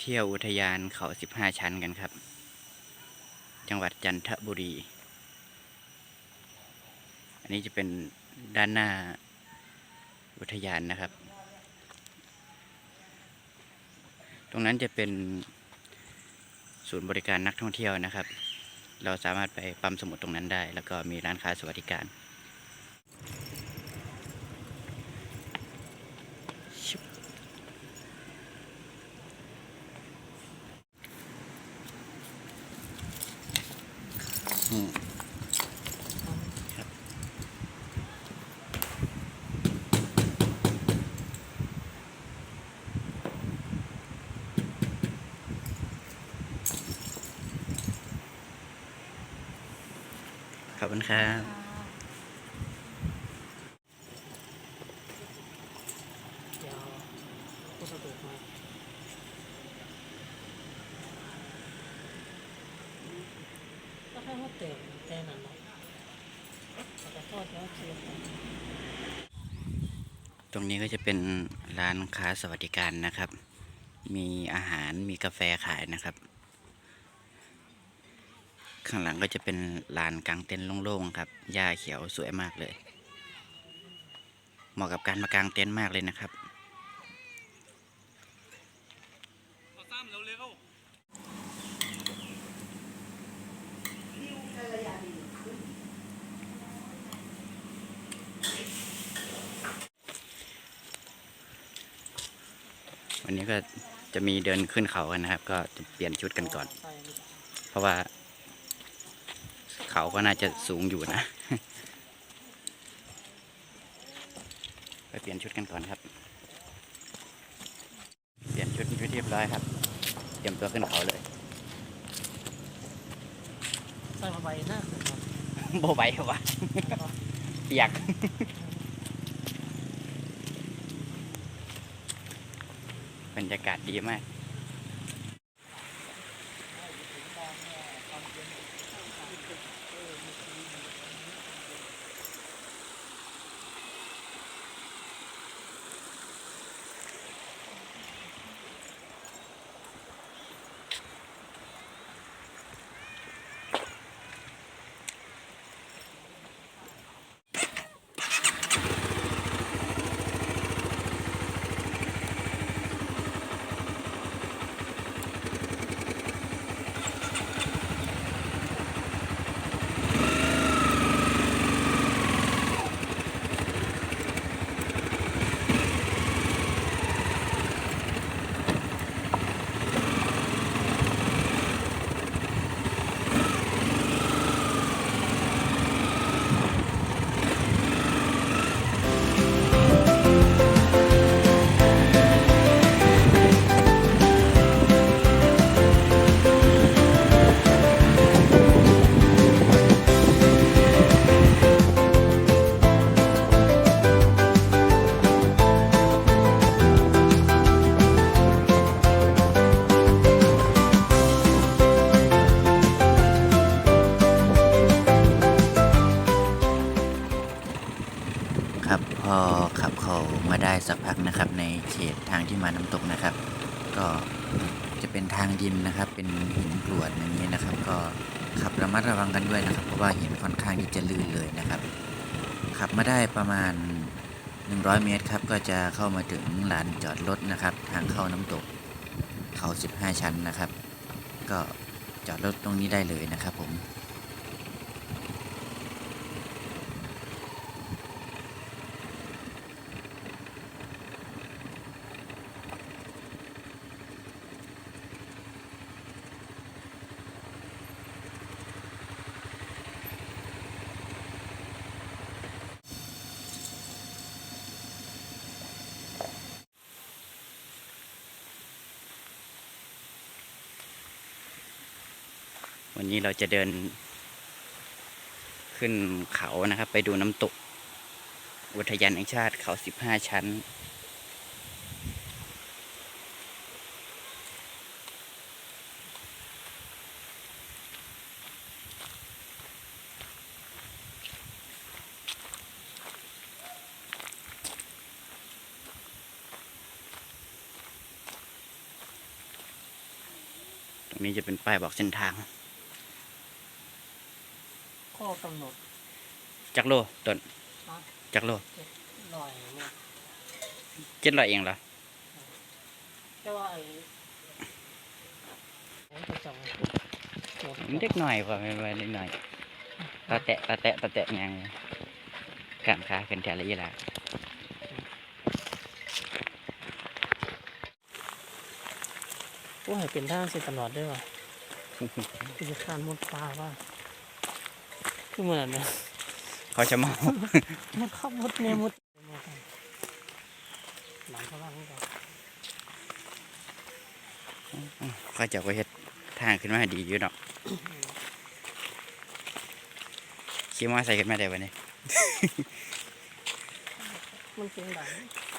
เที่ยวอุทยานเขาสิบห้าชั้นกันครับ จังหวัดจันทบุรี อันนี้จะเป็นด้านหน้าอุทยานนะครับ ตรงนั้นจะเป็นศูนย์บริการนักท่องเที่ยวนะครับ เราสามารถไปปั๊มสมุดตรงนั้นได้ แล้วก็มีร้านค้าสวัสดิการชิบอืมครับขอบ คุณครับก็ให้เขาเต็มแต่นั่นเนาะแต่ทอดแล้วเคี่ยวตรงนี้ก็จะเป็นร้านค้าสวัสดิการนะครับ มีอาหารมีกาแฟขายนะครับ ข้างหลังก็จะเป็นลานกลางเต็นท์โล่งๆครับ หญ้าเขียวสวยมากเลย เหมาะกับการมากางเต็นท์มากเลยนะครับ วันนี้ก็จะมีเดินขึ้นเขากันนะครับ ก็จะเปลี่ยนชุดกันก่อนใส่นี่เพราะว่า เขาก็น่าจะสูงอยู่นะ ไปเปลี่ยนชุดกันก่อนครับ เปลี่ยนชุดชุดเรียบร้อยครับ เตรียมตัวขึ้นเขาเลยใส่มาใบหน้าขึ้นครับโบไหวเหรอวะเปียกบรรยากาศดีมาก มัดระวังกันด้วยนะครับเพราะว่าหินค่อนข้างที่จะลื่นเลยนะครับ ขับมาได้ประมาณ 100 เมตรครับก็จะเข้ามาถึงลานจอดรถนะครับ ทางเข้าน้ำตกเขา 15 ชั้นนะครับ ก็จอดรถตรงนี้ได้เลยนะครับผม วันนี้เราจะเดิน ขึ้นเขานะครับ ไปดูน้ำตก อุทยานแห่งชาติเขาสิบห้าชั้น ตรงนี้จะเป็นป้ายบอกเส้นทาง กำหนดจักโลต้นนะจักโลเจ็ดร้อยเนี่ยเจ็ดร้อยเองเหรอแต่ว่าไอ้ไอ้ประจำตัวประจำมันเด็กหน่อยกว่าไม่ไม่เด็กหน่อยตาแตะตาแตะตาแตะยังกางขาขึ้นแถวละอีหละโอ้ยเป็นทางเส้นตลอดด้วยว่ะคือจะข้ามมดปลาว่า คือเหมือนเนี่ยเขาจะเมามันเข้ามดเนี่ยมดหลังเขาบ้างนี่ก่อนเขาจะไปเฮ็ดทางขึ้นมาให้ดีอยู่เนาะขี่มอไซค์ขึ้นมาได้ปะเนี่ยมันเสียงดัง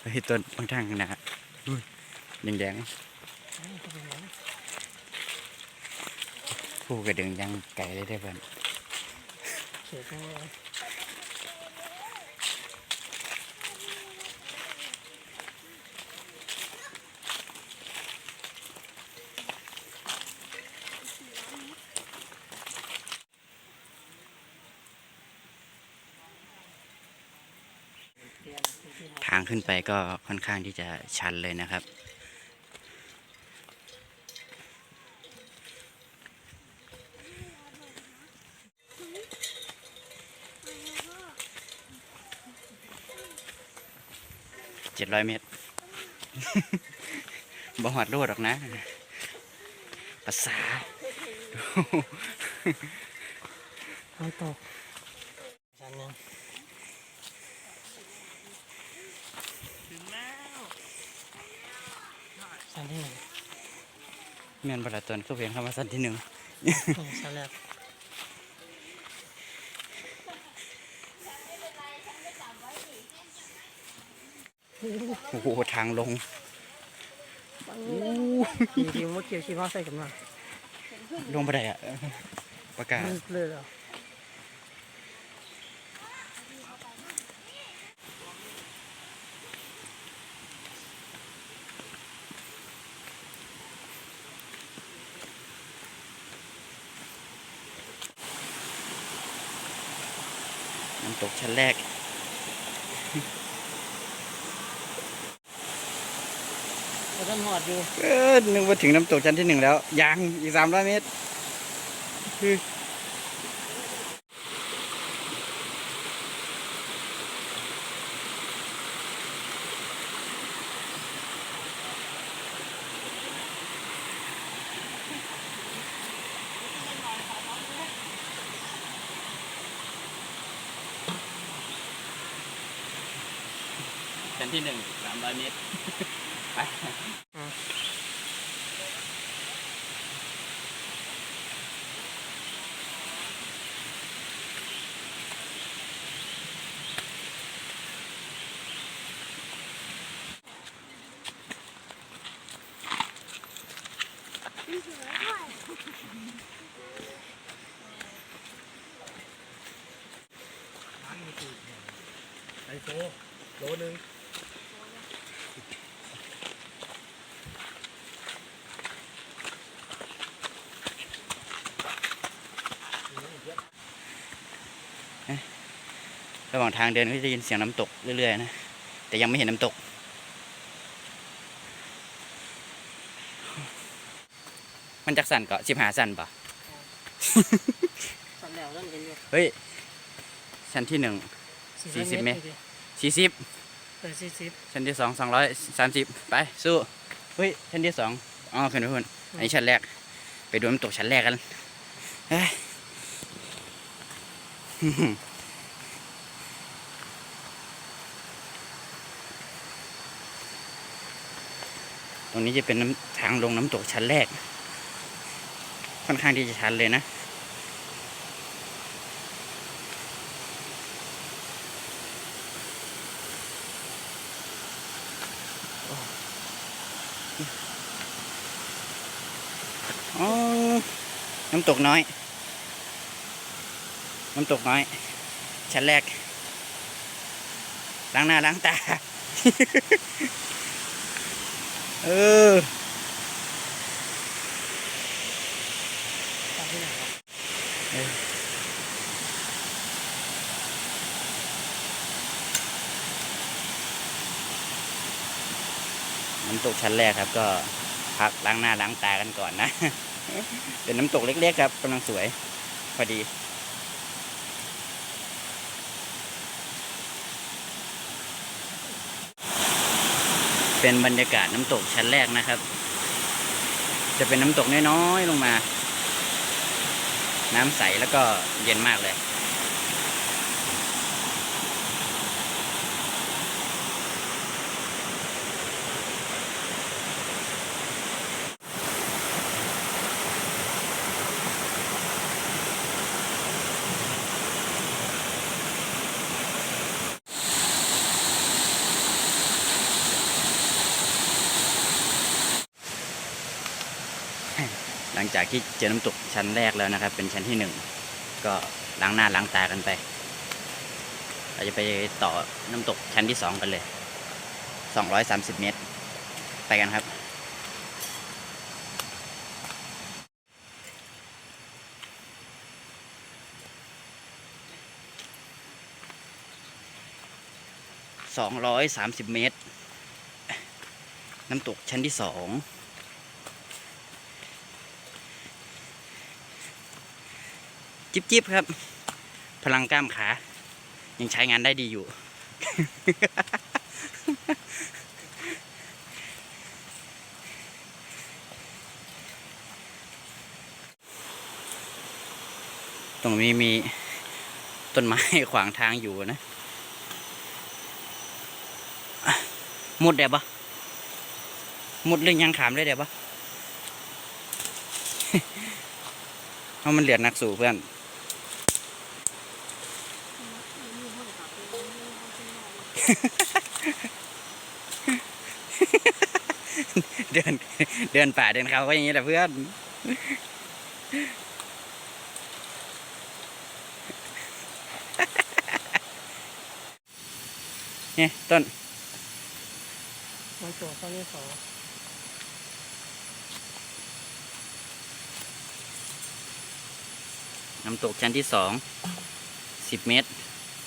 เฮ้ยต้นบางทางข้างหนะแดงเอ้ยเขาเป็นไงๆผู้กระดึงยังไกลเลยได้อเพื่อน เขียนจังเลยทางขึ้นไปก็ค่อนข้างที่จะชันเลยนะครับ เจ็ดร้อยเมตรบ่หอดโลดหรอกนะ ภาษามันตกชั้นหนึงถึงแล้วชั้นที่หนึ่งเมียนบรตนก็เพียงคำว่าสั้นที่หนึ่งอืมชั้นแรก โอ้โหทางลงทีทีมว่าเกี่ยวชีวาใส่กันมาลงไปได้อะประกาศมันเลยเหรอน้ำตกชั้นแรก เราต้ องหอดอยู่ เออนึกว่าถึงน้ำตกชั้นที่หนึ่งแล้ว ยัง อีกสามร้อยเมตรคือชั้นที่หนึ่งสามร้อยเมตร ไป ไอโฟโลนึงระหว่างทางเดินก็จะยินเสียงน้ำตกเรื่อยๆนะ แต่ยังไม่เห็นน้ำตก มันจากสั่นก็สิบหาสั่นปะชั้นแล้วนั่นกันอยู่เฮ้ยชั้นที่หนึ่งสี่สิบเมตรสี่สิบเออสี่สิบชั้นที่สองสองร้อยสามสิบไปสู้เฮ้ยชั้นที่สองอ๋อขึ้นไปพุ่นอันนี้ชั้นแรก ไปดูน้ำตกชั้นแรกกันเฮ้ยตรงนี้จะเป็นน้ำทางลงน้ำตกชั้นแรก ค่อนข้างที่จะชันเลยนะอ๋อน้ำตกน้อย น้ำตกน้อย ชั้นแรก ล้างหน้าล้างตา เออ น้ำตกชั้นแรกครับ ก็พักล้างหน้าล้างตากันก่อนนะ เป็นน้ำตกเล็กๆครับกำลังสวย พอดี เป็นบรรยากาศน้ำตกชั้นแรกนะครับ จะเป็นน้ำตกน้อยๆลงมา น้ำใสแล้วก็เย็นมากเลย จากที่เจอน้ำตกชั้นแรกแล้วนะครับ เป็นชั้นที่หนึ่งก็ล้างหน้าล้างตากันไปเราจะไปต่อน้ำตกชั้นที่สองกันเลยสองร้อยสามสิบเมตร ไปกันครับ สองร้อยสามสิบเมตร น้ำตกชั้นที่สอง จิบจิบครับ พลังกล้ามขา ยังใช้งานได้ดีอยู่ ตรงนี้มีต้นไม้ขวางทางอยู่นะมุดได้ปะมุดเรื่องยังขามได้เดี๋ยวปะเพราะมันเหลือนักสู่เพื่อน เดิน เดินป่าเดินเขาก็อย่างนี้แหละเพื่อนเนี่ยต้นมันตัวข้างนี้สองน้ำตกชั้นที่สองสิบเมตร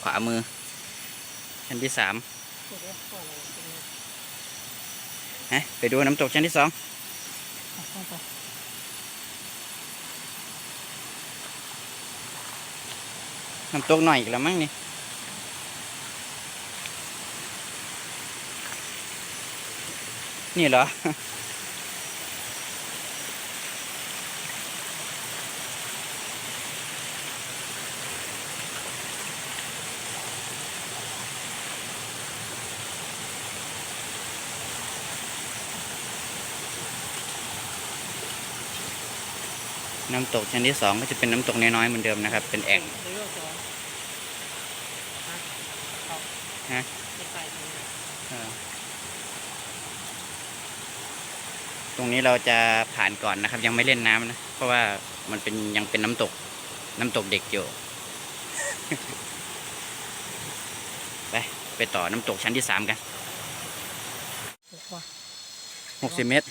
ขวามือ ชั้นที่สาม ฮะไปดูน้ำตกชั้นที่สองน้ำตกหน่อยอีกแล้วมั้งนี่นี่เหรอ น้ำตกชั้นที่สองก็จะเป็นน้ำตกน้อยๆเหมือนเดิมนะครับ เป็นแอ่งฮะเออตรงนี้เราจะผ่านก่อนนะครับ ยังไม่เล่นน้ำนะ เพราะว่ามันเป็นยังเป็นน้ำตก น้ำตกเด็กอยู่ ไป ไปต่อน้ำตกชั้นที่สามกันหกสิบเมตร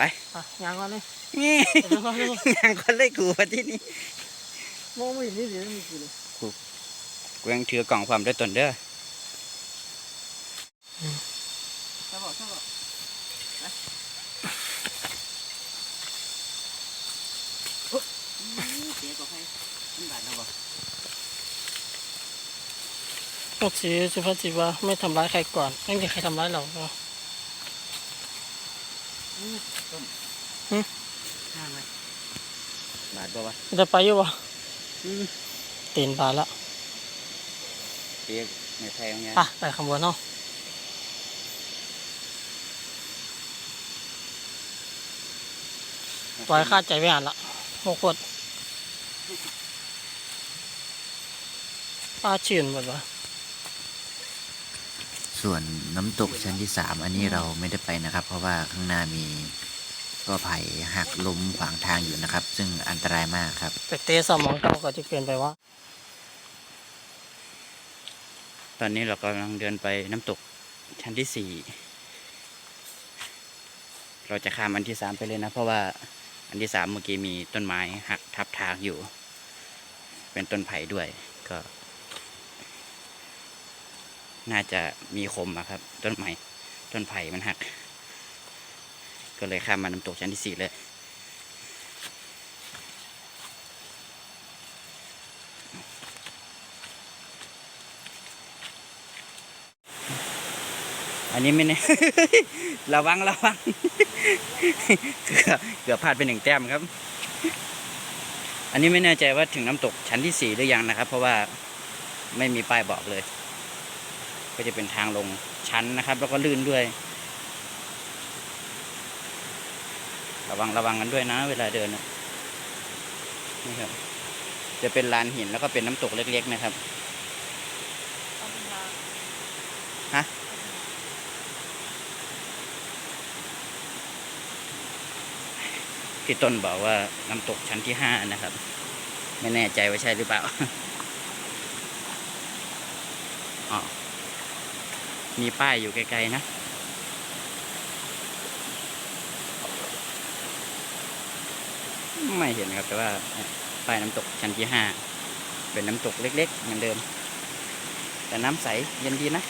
อะยางก่อนเลยนี่เดี๋ยวก่อนเลยยังคนเล่กูมาที่นี่มองไม่เห็นนี่เดี๋ยวมีกี่เลยกูยังถือกล่องความด้วยตนเด้อใช่ป่ะใช่ป่ะเจ๊ก็ให้บาทนะบ่พวกสีสุภาษิตว่าไม่ทำร้ายใครก่อนไม่มีใครทำร้ายเราเนาะ ห้าไหมบาทบ่วะจะไปอยู่ปะอืมตีนบาทละเจ๊ในไทยเอาไงอะไปขบวนเนาะปล่อยค่าใจไม่อ่านละหกขวดป้าชื่นหมดวะ ส่วนน้ำตกชั้นที่สามอันนี้เราไม่ได้ไปนะครับ เพราะว่าข้างหน้ามีก็ไผ่หักล้มขวางทางอยู่นะครับ ซึ่งอันตรายมากครับไปเตะสมองเก่าก็จะเกินไปว่า ตอนนี้เรากำลังเดินไปน้ำตกชั้นที่สี่เราจะข้ามอันที่สามไปเลยนะ เพราะว่าอันที่สามเมื่อกี้มีต้นไม้หักทับทางอยู่ เป็นต้นไผ่ด้วยก็ น่าจะมีคมอะครับ ต้นไม้ต้นไผ่มันหัก ก็เลยข้ามมาน้ำตกชั้นที่สี่เลยอันนี้ไม่แน่ระวังระวังเกือบเกือบพลาดไปหนึ่งแต้มครับ อันนี้ไม่แน่ใจว่าถึงน้ำตกชั้นที่สี่หรือยังนะครับ เพราะว่าไม่มีป้ายบอกเลย ก็จะเป็นทางลงชั้นนะครับ แล้วก็ลื่นด้วย ระวังระวังกันด้วยนะ เวลาเดินนะนี่ครับ จะเป็นลานหินแล้วก็เป็นน้ำตกเล็ก ๆ นะครับฮะพี่ต้นบอกว่าน้ำตกชั้นที่ห้านะครับ ไม่แน่ใจว่าใช่หรือเปล่าอ๋อ มีป้ายอยู่ไกลๆนะ ไม่เห็นครับ แต่ว่าป้ายน้ำตกชั้นที่ห้าเป็นน้ำตกเล็กๆเหมือนเดิม แต่น้ำใสเย็นดีนะ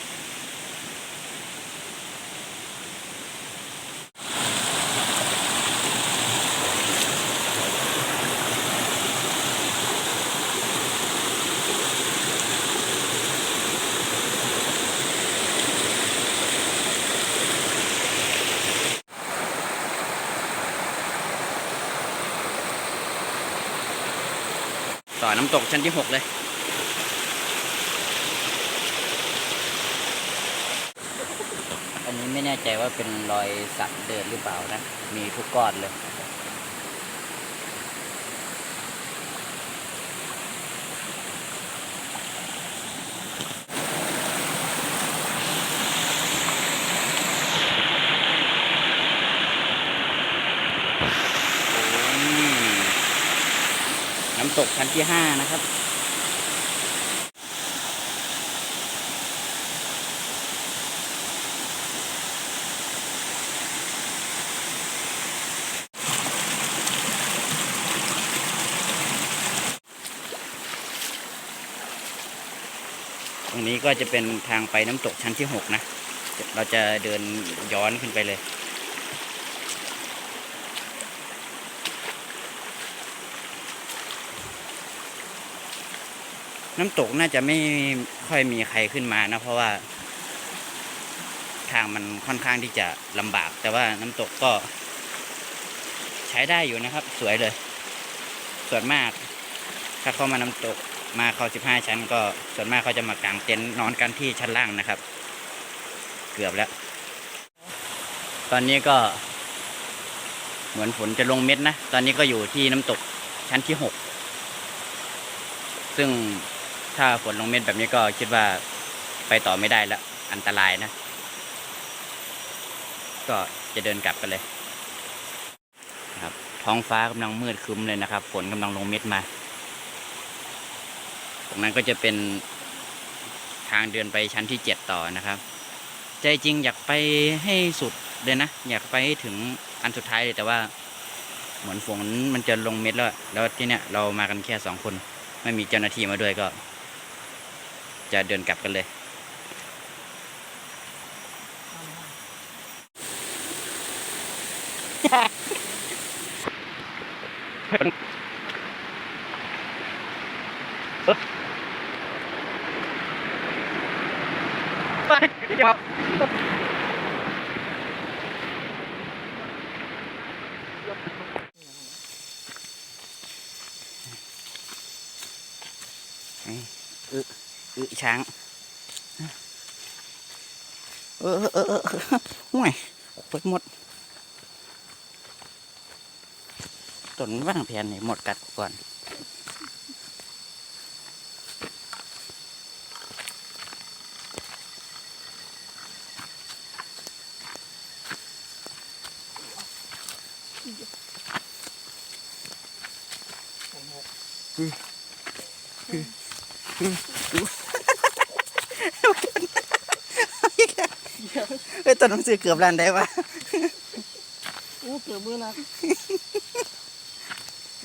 ตกชั้นที่หกเลย อันนี้ไม่แน่ใจว่าเป็นรอยสัตว์เดินหรือเปล่านะ มีทุกก้อนเลย อืม น้ำตกชั้นที่ห้านะครับ ตรงนี้ก็จะเป็นทางไปน้ำตกชั้นที่หกนะ เราจะเดินย้อนขึ้นไปเลย น้ำตกน่าจะไม่ค่อยมีใครขึ้นมานะเพราะว่า ทางมันค่อนข้างที่จะลำบาก แต่ว่าน้ำตกก็ ใช้ได้อยู่นะครับ สวยเลย ส่วนมาก ถ้าเข้ามาน้ำตกมาเขาสิบห้าชั้น ก็ส่วนมากเขาจะมากางเต็นท์นอนกันที่ชั้นล่างนะครับ เกือบแล้ว ตอนนี้ก็เหมือนฝนจะลงเม็ดนะ ตอนนี้ก็อยู่ที่น้ำตกชั้นที่หกซึ่ง ถ้าฝนลงเม็ดแบบนี้ก็คิดว่าไปต่อไม่ได้แล้ว อันตรายนะ ก็จะเดินกลับกันเลยครับ ท้องฟ้ากำลังมืดคึ้มเลยนะครับ ฝนกำลังลงเม็ดมา ตรงนั้นก็จะเป็นทางเดินไปชั้นที่เจ็ดต่อนะครับ ใจจริงอยากไปให้สุดเลยนะ อยากไปให้ถึงอันสุดท้ายเลยแต่ว่าเหมือนฝนมันจะลงเม็ดแล้ว แล้วที่เนี้ยเรามากันแค่สองคน ไม่มีเจ้าหน้าที่มาด้วยก็ จะเดินกลับกันเลยอึ อึช้างเออเออเออเออห่วยเปิดหมดต้นว่างแผนนี่หมดกัดก่อน เฮ้ยต้นหนังสือเกือบลันได้ปะโอ้เกือบมือนัก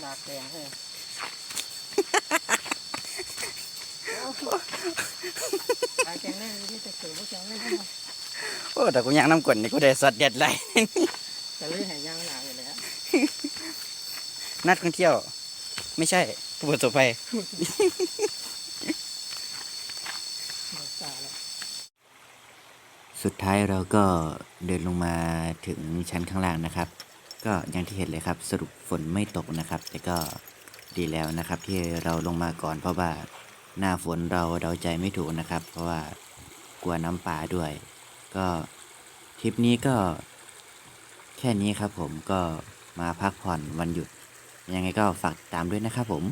หนักแดงเลยหนักแข็งแรงที่จะเกิดว่าแข็งแรงโอ้แต่กูยังน้ำกลนนี่กูได้สดเด็ดเลยแต่เลยหายย่างหนาเลยแหละนักท่องเที่ยว ไม่ใช่ผู้ประสบภัย บอกตาแล้ว สุดท้ายเราก็เดินลงมาถึงชั้นข้างล่างนะครับ ก็อย่างที่เห็นเลยครับสรุปฝนไม่ตกนะครับ แต่ก็ดีแล้วนะครับ ที่เราลงมาก่อนเพราะว่าหน้าฝนเราเดาใจไม่ถูกนะครับ เพราะว่ากลัวน้ำป่าด้วย ก็ทริปนี้ก็แค่นี้ครับผมก็มาพักผ่อนวันหยุด ยังไงก็ฝากตามด้วยนะครับผม